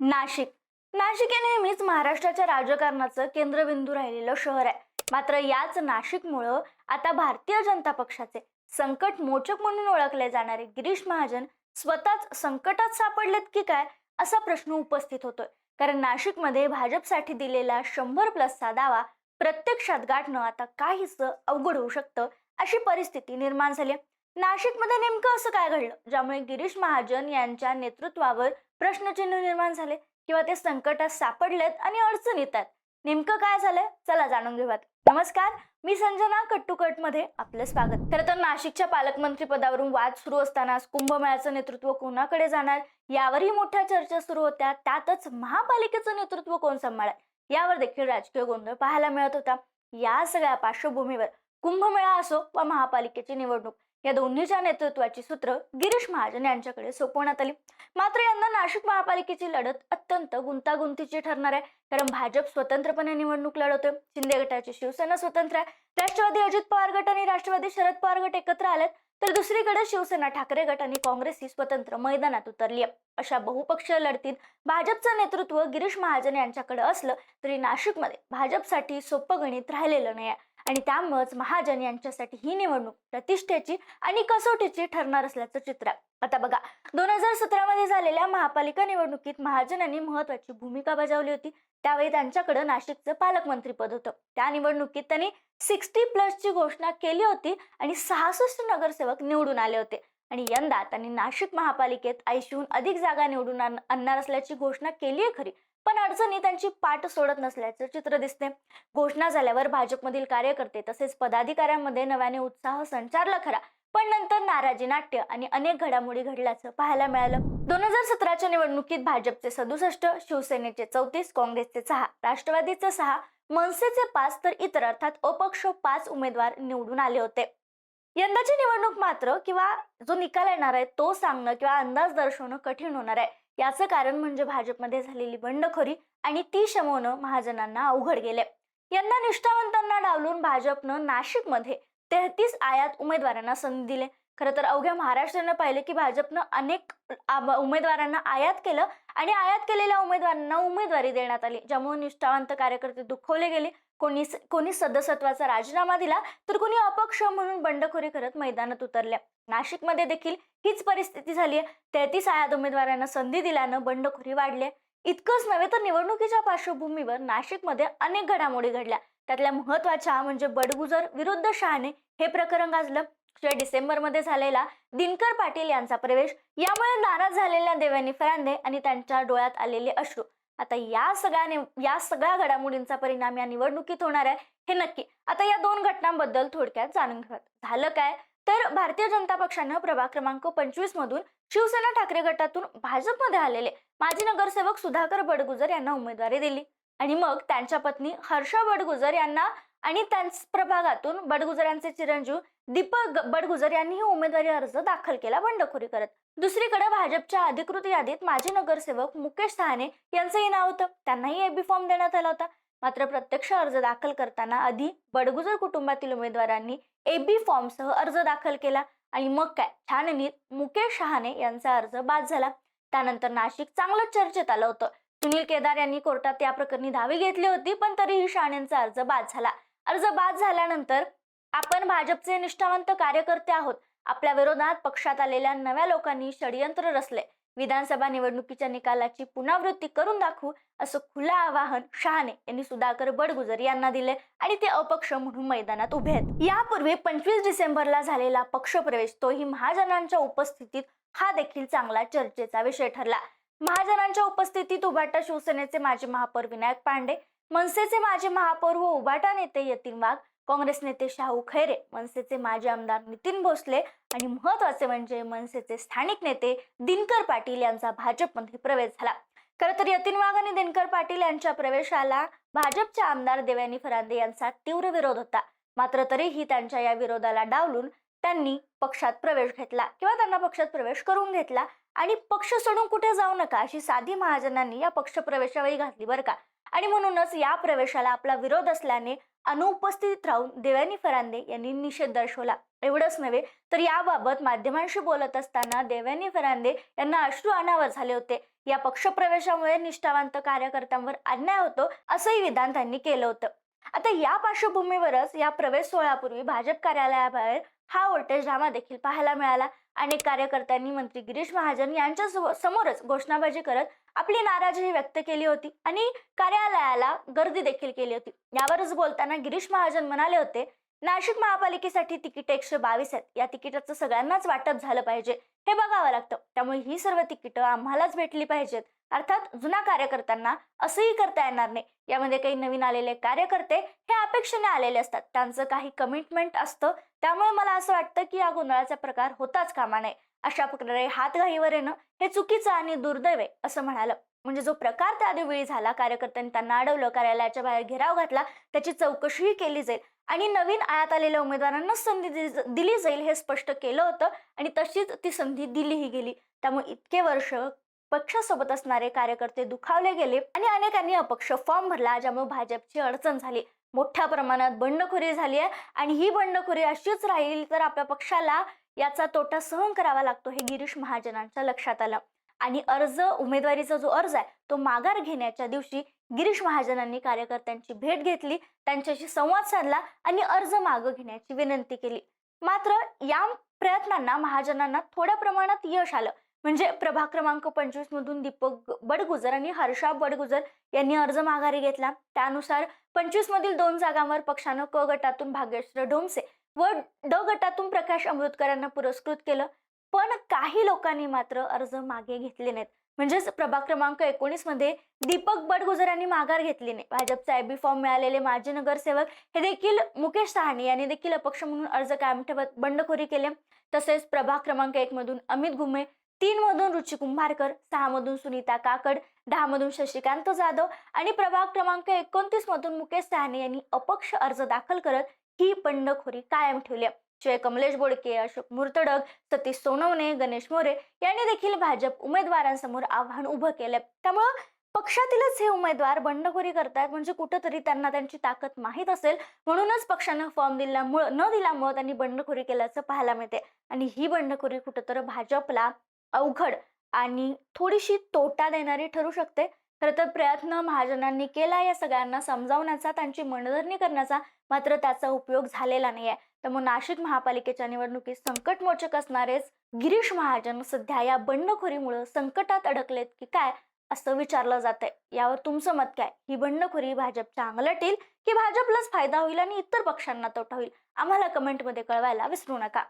नाशिक. नाशिक हे नेहमीच महाराष्ट्राच्या राजकारणाचं केंद्रबिंदू राहिलेलं शहर आहे. मात्र याच नाशिकमुळं आता भारतीय जनता पक्षाचे संकट मोचक म्हणून ओळखले जाणारे गिरीश महाजन स्वतःच संकटात सापडलेत की काय असा प्रश्न उपस्थित होतोय. कारण नाशिकमध्ये भाजपसाठी दिलेला शंभर प्लसचा दावा प्रत्यक्षात गाठणं आता काहीच अवघड होऊ शकतं अशी परिस्थिती निर्माण झाली नाशिकमध्ये नेमकं असं काय घडलं? ज्यामुळे गिरीश महाजन यांच्या नेतृत्वावर प्रश्नचिन्ह निर्माण झाले किंवा ते संकटात सापडलेत आणि अडचणीत आहेत नेमकं काय झालंय? चला जाणून घेऊयात. नमस्कार मी संजना कट्टुकटमध्ये आपलं स्वागत. खरं तर नाशिकच्या पालकमंत्री पदावरून वाद सुरू असताना कुंभमेळ्याचं नेतृत्व कोणाकडे जाणार? यावरही मोठ्या चर्चा सुरू होत्या. त्यातच महापालिकेचं नेतृत्व कोण सांभाळाय यावर देखील राजकीय गोंधळ पाहायला मिळत होता. या सगळ्या पार्श्वभूमीवर कुंभमेळा असो वा महापालिकेची निवडणूक या दोन्हीच्या नेतृत्वाची सूत्र गिरीश महाजन यांच्याकडे सोपवण्यात आली. मात्र यांना नाशिक महापालिकेची लढत अत्यंत गुंतागुंतीची ठरणार आहे. कारण भाजप स्वतंत्रपणे निवडणूक लढवतोय. शिंदे गटाची शिवसेना स्वतंत्र आहे. राष्ट्रवादी अजित पवार गट आणि राष्ट्रवादी शरद पवार गट एकत्र आलेत. तर दुसरीकडे शिवसेना ठाकरे गट आणि काँग्रेस ही स्वतंत्र मैदानात उतरली आहे. अशा बहुपक्षीय लढतीत भाजपचं नेतृत्व गिरीश महाजन यांच्याकडे असलं तरी नाशिकमध्ये भाजपसाठी सोपं गणित राहिलेलं नाही आहे. आणि त्यामुळेच महाजन यांच्यासाठी ही निवडणूक प्रतिष्ठेची आणि कसोटीची ठरणार असल्याचं चित्र आहे. आता बघा दोन हजार सतरामध्ये झालेल्या महापालिका निवडणुकीत महाजनांनी महत्वाची भूमिका बजावली होती. त्यावेळी त्यांच्याकडे नाशिकचं पालकमंत्रीपद होतं. त्या निवडणुकीत त्यांनी सिक्स्टी प्लसची घोषणा केली होती आणि सहासष्ट नगरसेवक निवडून आले होते. आणि यंदा त्यांनी नाशिक महापालिकेत ऐंशीहून अधिक जागा निवडून आण- आणणार असल्याची घोषणा केली आहे खरी. पण अडचणी त्यांची पाठ सोडत नसल्याचं चित्र दिसते. घोषणा झाल्यावर भाजपमधील कार्यकर्ते तसेच पदाधिकाऱ्यांमध्ये नव्याने उत्साह संचारला खरा. पण नंतर नाराजी नाट्य आणि अनेक घडामोडी घडल्याचं पाहायला मिळालं. दोन हजार सतराच्या निवडणुकीत भाजपचे सदुसष्ट शिवसेनेचे चौतीस काँग्रेसचे सहा राष्ट्रवादीचे सहा मनसेचे पाच तर इतर अर्थात अपक्ष पाच उमेदवार निवडून आले होते. यंदाची निवडणूक मात्र किंवा जो निकाल येणार आहे तो सांगणं किंवा अंदाज दर्शवणं कठीण होणार आहे. याचं कारण म्हणजे भाजपमध्ये झालेली बंडखोरी आणि ती शमवणं महाजनांना अवघड गेले यंदा निष्ठावंतांना डावलून भाजपनं नाशिकमध्ये तेहतीस आयात उमेदवारांना संधी दिले. खरं तर अवघ्या महाराष्ट्रानं पाहिले की भाजपनं अनेक उमेदवारांना आयात केलं आणि आयात केलेल्या उमेदवारांना उमेदवारी देण्यात आली ज्यामुळे निष्ठावंत कार्यकर्ते दुखवले गेले. कोणी कोणी सदस्यत्वाचा राजीनामा दिला तर कोणी अपक्ष म्हणून बंडखोरी करत मैदानात उतरल्या. नाशिकमध्ये देखील हीच परिस्थिती झाली आहे. तेहतीस आयात उमेदवारांना संधी दिल्यानं बंडखोरी वाढली इतकंच नव्हे तर निवडणुकीच्या पार्श्वभूमीवर नाशिकमध्ये अनेक घडामोडी घडल्या. त्यातल्या महत्त्वाच्या म्हणजे बडगुजर विरुद्ध शहाणे हे प्रकरण गाजलं. शिवाय डिसेंबरमध्ये झालेला दिनकर पाटील यांचा प्रवेश यामुळे नाराज झालेल्या देवानी फरांदे आणि त्यांच्या डोळ्यात आलेले अश्रू. आता या सगळ्या या सगळ्या घडामोडींचा परिणाम या निवडणुकीत होणार आहे हे नक्की. आता या दोन घटनांबद्दल थोडक्यात जाणून घेऊयात झालं काय? तर भारतीय जनता पक्षानं प्रभाग क्रमांक पंचवीस मधून शिवसेना ठाकरे गटातून भाजपमध्ये आलेले माजी नगरसेवक सुधाकर बडगुजर यांना उमेदवारी दिली. आणि मग त्यांच्या पत्नी हर्षा बडगुजर यांना आणि त्यांच प्रभागातून बडगुजरांचे चिरंजीव दीपक बडगुजर यांनीही उमेदवारी अर्ज दाखल केला बंडखोरी करत. दुसरीकडे भाजपच्या अधिकृत यादीत माजी नगरसेवक मुकेश सहाने यांचंही नाव होतं. त्यांनाही एबी फॉर्म देण्यात आला होता. मात्र प्रत्यक्ष अर्ज दाखल करताना आधी बडगुजर कुटुंबातील उमेदवारांनी एबी फॉर्मसह अर्ज दाखल केला. आणि मग काय? छाननीत मुकेश शहाणे यांचा अर्ज बाद झाला. त्यानंतर नाशिक चांगलं चर्चेत आलं होतं. सुनील केदार यांनी कोर्टात या प्रकरणी धावी घेतली होती पण तरीही शहाणेंचा अर्ज बाद झाला. अर्ज बाद झाल्यानंतर आपण भाजपचे निष्ठावंत कार्यकर्ते आहोत. आपल्या विरोधात पक्षात आलेल्या नव्या लोकांनी षडयंत्र रचले. विधानसभा निवडणुकीच्या निकालाची पुनरावृत्ती करून दाखवू असं खुलं आवाहन शहाणे यांनी सुधाकर बडगुजर यांना दिले आणि ते अपक्ष म्हणून मैदानात उभे आहेत. यापूर्वी पंचवीस डिसेंबरला झालेला पक्षप्रवेश तोही महाजनांच्या उपस्थितीत हा देखील चांगला चर्चेचा विषय ठरला. महाजनांच्या उपस्थितीत उभाटा शिवसेनेचे माजी महापौर विनायक पांडे मनसेचे माजी महापौर व उबाटा नेते यतीन वाघ. काँग्रेस नेते शाहू खैरे मनसेचे माजी आमदार नितीन भोसले आणि महत्त्वाचे म्हणजे मनसेचे स्थानिक नेते दिनकर पाटील यांचा भाजपमध्ये प्रवेश झाला. खरं तर यतीन वाघ आणि दिनकर पाटील यांच्या प्रवेशाला भाजपचे आमदार देवयानी फरांदे यांचा तीव्र विरोध होता. मात्र तरीही त्यांच्या या विरोधाला डावलून त्यांनी पक्षात प्रवेश घेतला किंवा त्यांना पक्षात प्रवेश करून घेतला आणि पक्ष सोडून कुठे जाऊ नका अशी साधी महाजनांनी या पक्षप्रवेशावेळी घातली बरं का? आणि म्हणूनच या प्रवेशाला आपला विरोध असल्याने अनुपस्थित राहून देवयानी फरांदे यांनी निषेध दर्शवला. एवढंच नव्हे तर याबाबत माध्यमांशी बोलत असताना देवयानी फरांदे यांना अश्रू अनावर झाले होते. या पक्षप्रवेशामुळे निष्ठावंत कार्यकर्त्यांवर अन्याय होतो असंही विधान त्यांनी केलं होतं. आता या पार्श्वभूमीवरच या प्रवेश सोहळ्यापूर्वी भाजप कार्यालयाबाहेर हा व्होल्टेज ड्रामा देखील पाहायला मिळाला. अनेक कार्यकर्त्यांनी मंत्री गिरीश महाजन यांच्या समोरच घोषणाबाजी करत आपली नाराजी व्यक्त केली होती आणि कार्यालयाला गर्दी देखील केली होती. यावरच बोलताना गिरीश महाजन म्हणाले होते नाशिक महापालिकेसाठी तिकीट एकशे बावीस आहेत. या तिकिटाचं सगळ्यांनाच वाटप झालं पाहिजे. हे बघावं लागतं. त्यामुळे ही सर्व तिकीटं आम्हालाच भेटली पाहिजेत. अर्थात जुन्या कार्यकर्त्यांना असंही करता येणार नाही. यामध्ये काही नवीन आलेले कार्यकर्ते हे अपेक्षेने आलेले असतात. त्यांचं काही कमिटमेंट असतं. त्यामुळे मला असं वाटतं की या गोंधळाचा प्रकार होताच कामा नये. अशा प्रकारे हातघाईवर येणं हे चुकीचं आणि दुर्दैव आहे असं म्हणालं. म्हणजे जो प्रकार त्या वेळी झाला कार्यकर्त्यांनी त्यांना अडवलं कार्यालयाच्या बाहेर घेराव घातला त्याची चौकशीही केली जाईल आणि नवीन आयात आलेल्या उमेदवारांना संधी दिली जाईल हे स्पष्ट केलं होतं आणि तशीच ती संधी दिलीही गेली. त्यामुळे इतके वर्ष पक्षासोबत असणारे कार्यकर्ते दुखावले गेले आणि अनेकांनी अपक्ष फॉर्म भरला ज्यामुळे भाजपची अडचण झाली. मोठ्या प्रमाणात बंडखोरी झाली आहे आणि ही बंडखोरी अशीच राहील तर आपल्या पक्षाला याचा तोटा सहन करावा लागतो हे गिरीश महाजनांच्या लक्षात आलं. आणि अर्ज उमेदवारीचा जो अर्ज आहे तो माघार घेण्याच्या दिवशी गिरीश महाजनांनी कार्यकर्त्यांची भेट घेतली त्यांच्याशी संवाद साधला आणि अर्ज मागं घेण्याची विनंती केली. मात्र या प्रयत्नांना महाजनांना थोड्या प्रमाणात यश आलं. म्हणजे प्रभाग क्रमांक पंचवीस मधून दीपक बडगुजर आणि हर्षा बडगुजर यांनी अर्ज माघारी घेतला. त्यानुसार पंचवीस मधील दोन जागांवर पक्षानं क गटातून भाग्यश्री ढोमसे व ड गटातून प्रकाश अमृतकर यांना पुरस्कृत केलं. पण काही लोकांनी मात्र अर्ज मागे घेतले नाहीत. म्हणजेच प्रभाग क्रमांक एकोणीसमध्ये दीपक बडगुजर यांनी माघार घेतली नाही. भाजपचा आयबी फॉर्म मिळालेले माजी नगरसेवक हे देखील मुकेश सहानी यांनी देखील अपक्ष म्हणून अर्ज कायम ठेवत बंडखोरी केले. तसेच प्रभाग क्रमांक एक मधून अमित घुमे तीन मधून रुची कुंभारकर सहा मधून सुनीता काकड दहा मधून शशिकांत जाधव आणि प्रभाग क्रमांक एकोणतीस मधून मुकेश सहानी यांनी अपक्ष अर्ज दाखल करत ही बंडखोरी कायम ठेवली आहे. शिवाय कमलेश बोडके अशोक मुर्तडक सतीश सोनवणे गणेश मोरे यांनी देखील भाजप उमेदवारांसमोर आव्हान उभं केलंय. त्यामुळं पक्षातीलच हे उमेदवार बंडखोरी करतायत म्हणजे कुठंतरी त्यांना त्यांची ताकद माहीत असेल म्हणूनच पक्षानं फॉर्म दिल्यामुळं न दिल्यामुळं त्यांनी बंडखोरी केल्याचं पाहायला मिळते आणि ही बंडखोरी कुठंतरी भाजपला अवघड आणि थोडीशी तोटा देणारी ठरू शकते. तर प्रयत्न महाजनांनी केला या सगळ्यांना समजावण्याचा त्यांची मनधरणी करण्याचा मात्र त्याचा उपयोग झालेला नाही आहे त्यामुळे नाशिक महापालिकेच्या निवडणुकीत संकटमोचक असणारेच गिरीश महाजन सध्या या बंडखोरीमुळे संकटात अडकलेत की काय असं विचारलं जात आहे यावर तुमचं मत काय? ही बंडखोरी भाजपच्या अंगलट येईल की भाजपलाच फायदा होईल आणि इतर पक्षांना तोटा होईल? आम्हाला कमेंटमध्ये कळवायला विसरू नका.